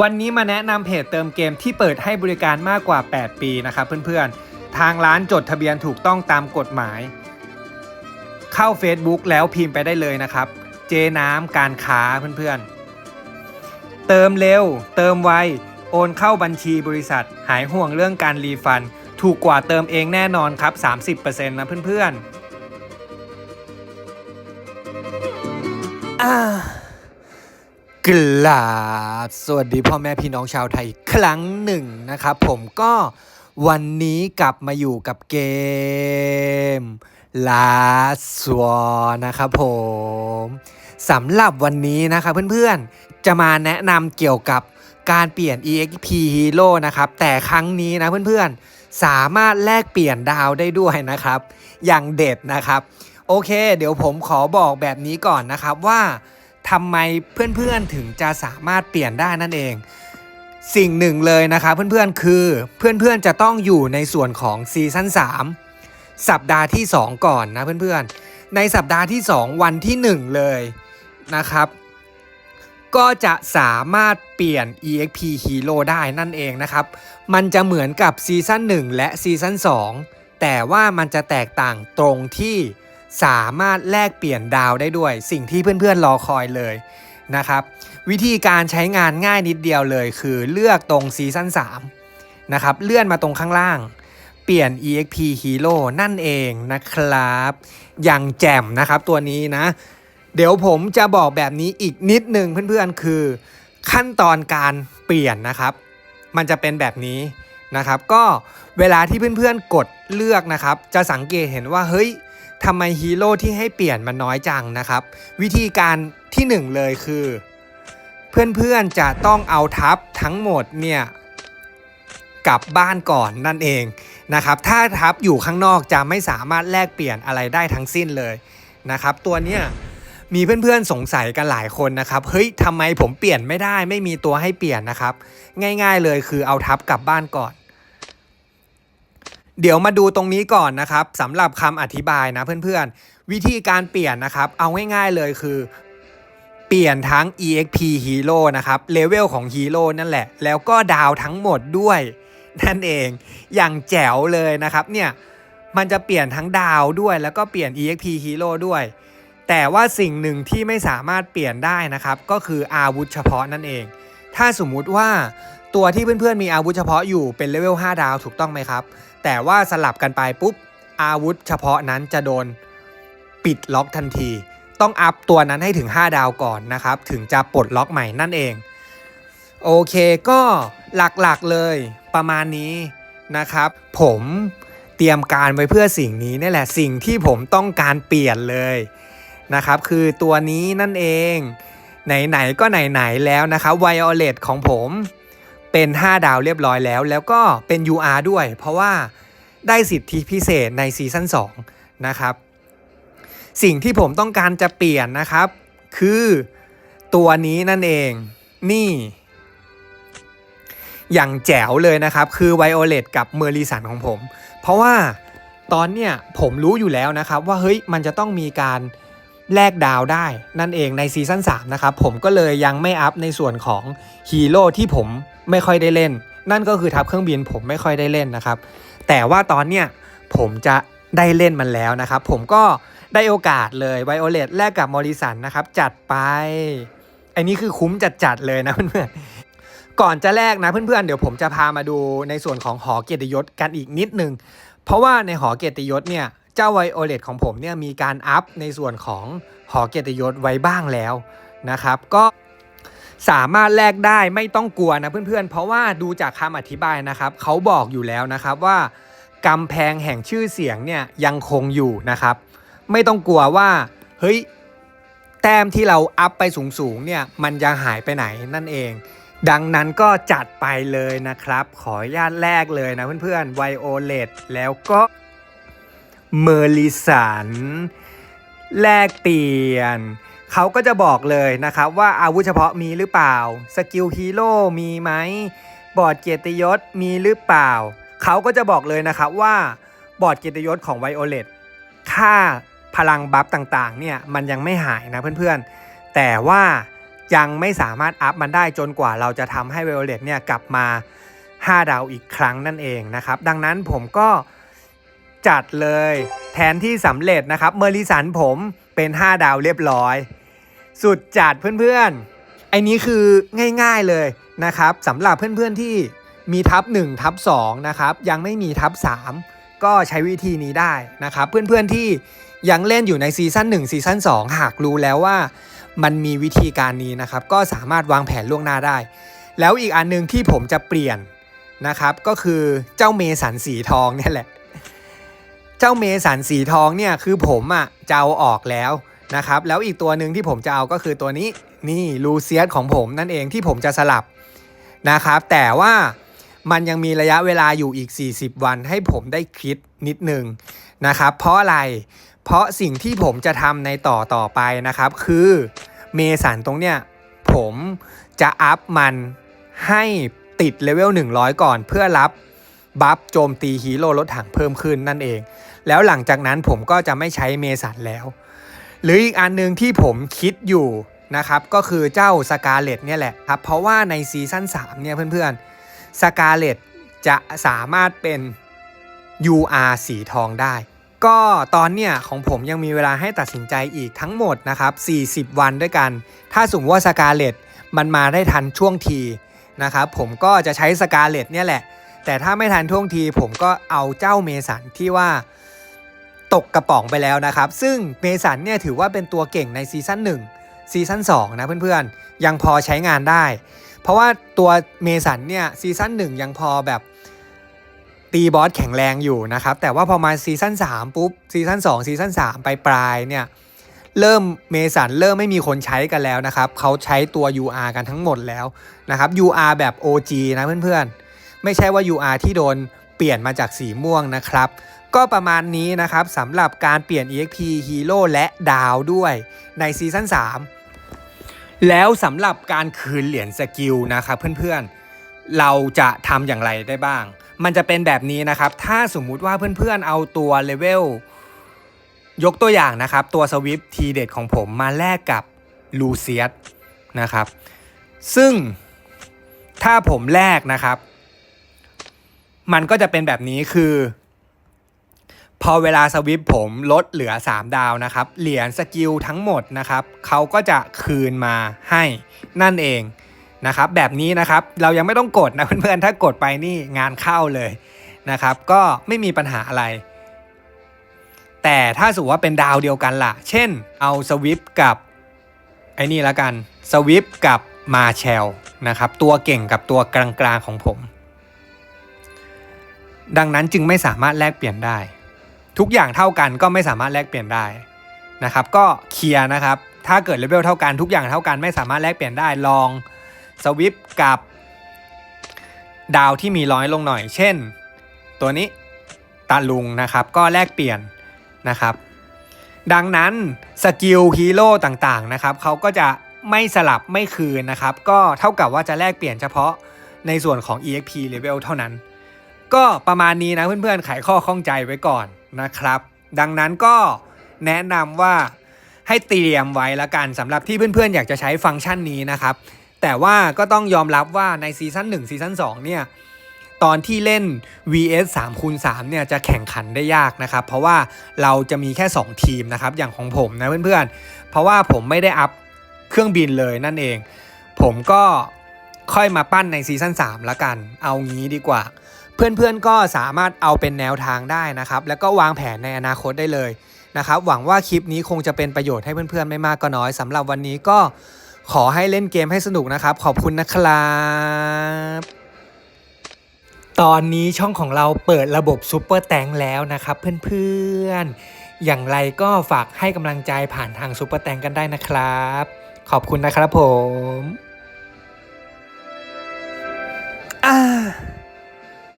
วันนี้มาแนะนำเพจเติมเกมที่เปิดให้บริการมากกว่า 8 ปีนะครับเพื่อนๆ ทางร้านจดทะเบียนถูกต้องตามกฎหมาย เข้า Facebook แล้วพิมพ์ไปได้เลยนะครับ เจน้ำการค้าเพื่อนๆ เติมเร็ว เติมไว โอนเข้าบัญชีบริษัท หายห่วงเรื่องการรีฟัน ถูกกว่าเติมเองแน่นอนครับ 30%นะเพื่อนๆอ่า กราบสวัสดีพ่อแม่พี่น้องชาวไทยครั้งหนึ่งนะครับผมก็วันนี้กลับมาอยู่กับเกม Last War นะครับผมสำหรับวันนี้นะครับเพื่อนๆ จะมาแนะนำเกี่ยวกับการเปลี่ยน EXP Hero นะครับ แต่ครั้งนี้นะเพื่อนๆ สามารถแลกเปลี่ยนดาวได้ด้วยนะครับ อย่างเด็ดนะครับ โอเค เดี๋ยวผมขอบอกแบบนี้ก่อนนะครับว่า ทำไมเพื่อนๆถึงจะสามารถเปลี่ยนได้นั่นเอง สิ่งหนึ่งเลยนะครับเพื่อนๆคือเพื่อนๆจะต้องอยู่ในส่วนของซีซั่น3 สัปดาห์ที่ 2 ก่อนนะเพื่อนๆ ในสัปดาห์ที่ 2 วันที่ 1 เลยนะครับ ก็จะสามารถเปลี่ยน EXP Hero ได้นั่นเองนะครับ มันจะเหมือนกับซีซั่น1และซีซั่น2แต่ว่ามันจะแตกต่างตรงที่ สามารถแลกเปลี่ยนดาวได้ด้วย สิ่งที่เพื่อนๆรอคอยเลยนะครับ วิธีการใช้งานง่ายนิดเดียวเลย คือเลือกตรงซีซั่น3นะครับเลื่อนมาตรงข้างล่าง เปลี่ยน EXP Hero นั่นเองนะครับ อย่างแจ่มนะครับตัวนี้นะ เดี๋ยวผมจะบอกแบบนี้อีกนิดนึงเพื่อนๆคือ ขั้นตอนการเปลี่ยนนะครับ มันจะเป็นแบบนี้นะครับ ก็เวลาที่เพื่อนๆกดเลือกนะครับ จะสังเกตเห็นว่าเฮ้ย ทำไมฮีโร่ที่ให้เปลี่ยนมันน้อยจังนะครับ วิธีการที่หนึ่งเลยคือ เพื่อนๆจะต้องเอาทัพทั้งหมดเนี่ยกลับบ้านก่อนนั่นเองนะครับ ถ้าทัพอยู่ข้างนอกจะไม่สามารถแลกเปลี่ยนอะไรได้ทั้งสิ้นเลยนะครับ ตัวเนี้ยมีเพื่อนๆสงสัยกันหลายคนนะครับ เฮ้ยทำไมผมเปลี่ยนไม่ได้ ไม่มีตัวให้เปลี่ยนนะครับ ง่าย ๆเลยคือเอาทัพกลับบ้านก่อน เดี๋ยวมาดูตรงนี้ก่อนนะครับสำหรับคำอธิบายนะเพื่อนๆ วิธีการเปลี่ยนนะครับ เอาง่ายๆเลยคือ เปลี่ยนทั้ง EXP Hero นะครับเลเวลของฮีโร่นั่นแหละ แล้วก็ดาวทั้งหมดด้วย นั่นเองอย่างแจ๋วเลยนะครับเนี่ยมันจะเปลี่ยนทั้งดาวด้วย แล้วก็เปลี่ยน EXP Hero ด้วย แต่ว่าสิ่งหนึ่งที่ไม่สามารถเปลี่ยนได้นะครับ ก็คืออาวุธเฉพาะนั่นเอง ถ้าสมมุติว่าตัวที่เพื่อนๆมีอาวุธเฉพาะอยู่เป็นเลเวล5ดาวถูกต้องไหมครับ แต่ว่าสลับกันไปปุ๊บ อาวุธเฉพาะนั้นจะโดนปิดล็อกทันที ต้องอัพตัวนั้นให้ถึง 5 ดาวก่อนนะครับ ถึงจะปลดล็อกใหม่นั่นเอง โอเคก็หลักๆเลยประมาณนี้นะครับ ผมเตรียมการไว้เพื่อสิ่งนี้นี่แหละสิ่งที่ผมต้องการเปลี่ยนเลยนะครับ คือตัวนี้นั่นเอง ไหน ๆ ก็ไหน ๆ แล้วนะครับ Violet ของผม เป็น 5 ดาวเรียบร้อยแล้ว แล้วก็เป็น UR ด้วย เพราะว่าได้สิทธิพิเศษในซีซั่น2นะครับ สิ่งที่ผมต้องการจะเปลี่ยนนะครับ คือตัวนี้นั่นเอง นี่ อย่างแจ๋วเลยนะครับ คือไวโอเลตกับเมอริสันของผม เพราะว่าตอนเนี้ยผมรู้อยู่แล้วนะครับ ว่าเฮ้ยมันจะต้องมีการแลกดาวได้นั่นเองในซีซั่น3นะครับ ผมก็เลยยังไม่อัพในส่วนของฮีโร่ที่ผม ไม่ค่อยได้เล่น นั่นก็คือทัพเครื่องบินผมไม่ค่อยได้เล่นนะครับ แต่ว่าตอนเนี้ยผมจะได้เล่นมันแล้วนะครับ ผมก็ได้โอกาสเลยไวโอเลตแลกกับมอริสันนะครับ จัดไป อันนี้คือคุ้มจัดๆเลยนะเพื่อนๆ ก่อนจะแลกนะเพื่อนๆ เดี๋ยวผมจะพามาดูในส่วนของหอเกียรติยศกันอีกนิดนึง เพราะว่าในหอเกียรติยศเนี่ยเจ้าไวโอเลตของผมเนี่ยมีการอัพในส่วนของหอเกียรติยศไว้บ้างแล้วนะครับ ก็ สามารถแลกได้ไม่ต้องกลัวนะเพื่อนๆ เพราะว่าดูจากคำอธิบายนะครับ เขาบอกอยู่แล้วนะครับว่ากำแพงแห่งชื่อเสียงเนี่ยยังคงอยู่นะครับ ไม่ต้องกลัวว่าเฮ้ยแต้มที่เราอัพไปสูงๆเนี่ยมันจะหายไปไหนนั่นเอง ดังนั้นก็จัดไปเลยนะครับ ขออนุญาตแรกเลยนะเพื่อนๆไวโอเลตแล้วก็เมอริสันแลกเปลี่ยน เขาก็จะบอกเลยนะครับว่าอาวุธเฉพาะมีหรือเปล่า สกิลฮีโร่มีไหม บอร์ดเกียรติยศมีหรือเปล่า เขาก็จะบอกเลยนะครับว่าบอร์ดเกียรติยศของไวโอเลตค่าพลังบัฟต่างๆเนี่ยมันยังไม่หายนะเพื่อนๆ แต่ว่ายังไม่สามารถอัพมันได้จนกว่าเราจะทำให้เวลเลตเนี่ยกลับมา 5 ดาวอีกครั้งนั่นเองนะครับ ดังนั้นผมก็จัดเลยแทนที่สำเร็จนะครับเมอริสันผม เป็น 5 ดาวเรียบร้อย สุดจัดเพื่อนๆไอ้นี้คือง่ายๆเลยนะครับสำหรับเพื่อนๆที่มีทับ1ทับ2นะครับยังไม่มีทับ3 ก็ใช้วิธีนี้ได้นะครับ เพื่อนๆที่ยังเล่นอยู่ในซีซั่น1ซีซั่น2 หากรู้แล้วว่ามันมีวิธีการนี้นะครับ ก็สามารถวางแผนล่วงหน้าได้ แล้วอีกอันหนึงที่ผมจะเปลี่ยนนะครับ ก็คือเจ้าเมสันสีทองเนี่ยแหละ เจ้าเมสันสีทองเนี่ยคือผมอะ่ะจะเอาออกแล้วนะครับแล้วอีกตัวหนึ่งที่ผมจะเอาก็คือตัวนี้นี่ลูเซียสของผมนั่นเองที่ผมจะสลับนะครับแต่ว่ามันยังมีระยะเวลาอยู่อีก 40 วันให้ผมได้คิดนิดนึงนะครับเพราะอะไร เพราะสิ่งที่ผมจะทำในต่อต่อไปนะครับคือเมสันตรงเนี้ยผมจะอัพมันให้ติดเลเวล100 ก่อนเพื่อรับบัฟโจมตีฮีโร่รถถังเพิ่มขึ้นนั่นเอง แล้วหลังจากนั้นผมก็จะไม่ใช้เมสันแล้ว หรืออีกอันหนึงที่ผมคิดอยู่นะครับก็คือเจ้าสกาเลตเนี่ยแหละครับเพราะว่าในซีซั่น3เนี่ยเพื่อนๆสกาเลตจะสามารถเป็น UR สีทองได้ ก็ตอนเนี้ยของผมยังมีเวลาให้ตัดสินใจอีกทั้งหมดนะครับ 40 วันด้วยกัน ถ้าสมมติว่าสกาเลตมันมาได้ทันช่วงทีนะครับผมก็จะใช้สกาเลตเนี่ยแหละ แต่ถ้าไม่ทันท่วงทีผมก็เอาเจ้าเมสันที่ว่า ตกกระป๋องไปแล้วนะครับ ซึ่งเมสันเนี่ยถือว่าเป็นตัวเก่งในซีซั่น1ซีซั่น2นะเพื่อนๆ ยังพอใช้งานได้ เพราะว่าตัวเมสันเนี่ยซีซั่น1 ยังพอแบบตีบอสแข็งแรงอยู่นะครับ แต่ว่าพอมาซีซั่น3ปุ๊บซีซั่น2ซีซั่น3ไปปลายเนี่ยเริ่มเมสันเริ่มไม่มีคนใช้กันแล้วนะครับเขาใช้ตัว UR กันทั้งหมดแล้วนะครับ UR แบบ OG นะเพื่อนๆ ไม่ใช่ว่า UR ที่โดนเปลี่ยนมาจากสีม่วงนะครับ ก็ประมาณนี้นะครับสำหรับการเปลี่ยน EXP Hero และดาวด้วยในซีซั่น3 แล้วสำหรับการคืนเหรียญสกิลนะครับเพื่อนๆ เราจะทำอย่างไรได้บ้าง มันจะเป็นแบบนี้นะครับ ถ้าสมมุติว่าเพื่อนๆ เอาตัวเลเวลยกตัวอย่างนะครับ ตัวสวิฟทีเด็ดของผมมาแลกกับลูเซียสนะครับ ซึ่งถ้าผมแลกนะครับ มันก็จะเป็นแบบนี้คือ พอเวลาสวิปผมลดเหลือ 3 ดาวนะครับ เหรียญสกิลทั้งหมดนะครับเขาก็จะคืนมาให้นั่นเองนะครับแบบนี้นะครับเรายังไม่ต้องกดนะเพื่อนๆถ้ากดไปนี่งานเข้าเลยนะครับ ก็ไม่มีปัญหาอะไร แต่ถ้าสมมติว่าเป็นดาวเดียวกันล่ะ เช่นเอาสวิปกับไอ้นี่ละกันสวิปกับมาแชลนะครับตัวเก่งกับตัวกลางๆของผม ดังนั้นจึงไม่สามารถแลกเปลี่ยนได้ ทุกอย่างเท่ากันก็ไม่สามารถแลกเปลี่ยนได้นะครับ ก็เคลียร์นะครับ ถ้าเกิดเลเวลเท่ากันทุกอย่างเท่ากันไม่สามารถแลกเปลี่ยนได้ลองสวิปกับดาวที่มีร้อยลงหน่อย เช่น ตัวนี้ตาลุงนะครับ ก็แลกเปลี่ยนนะครับ ดังนั้นสกิลฮีโร่ต่างๆนะครับเขาก็จะไม่สลับไม่คืนนะครับ ก็เท่ากับว่าจะแลกเปลี่ยนเฉพาะในส่วนของ EXP level เท่านั้น ก็ประมาณนี้นะเพื่อนๆไขข้อข้องใจไว้ก่อน นะครับ ดังนั้นก็แนะนำว่าให้เตรียมไว้ละกันสำหรับที่เพื่อนๆ อยากจะใช้ฟังก์ชันนี้นะครับ แต่ว่าก็ต้องยอมรับว่าในซีซั่น1ซีซั่น2เนี่ยตอนที่เล่น VS 3คูณ3เนี่ยจะแข่งขันได้ยากนะครับ เพราะว่าเราจะมีแค่ 2 ทีมนะครับ อย่างของผมนะเพื่อนๆ เพราะว่าผมไม่ได้อัพเครื่องบินเลยนั่นเอง ผมก็ค่อยมาปั้นในซีซั่น3ละกัน เอางี้ดีกว่า เพื่อนๆก็สามารถเอาเป็นแนวทางได้นะครับ แล้วก็วางแผนในอนาคตได้เลยนะครับ หวังว่าคลิปนี้คงจะเป็นประโยชน์ให้เพื่อนๆไม่มากก็น้อยสำหรับวันนี้ก็ขอให้เล่นเกมให้สนุกนะครับ ขอบคุณนะครับ ตอนนี้ช่องของเราเปิดระบบซูเปอร์แตงแล้วนะครับเพื่อนๆ อย่างไรก็ฝากให้กำลังใจผ่านทางซูเปอร์แตงกันได้นะครับ ขอบคุณนะครับผม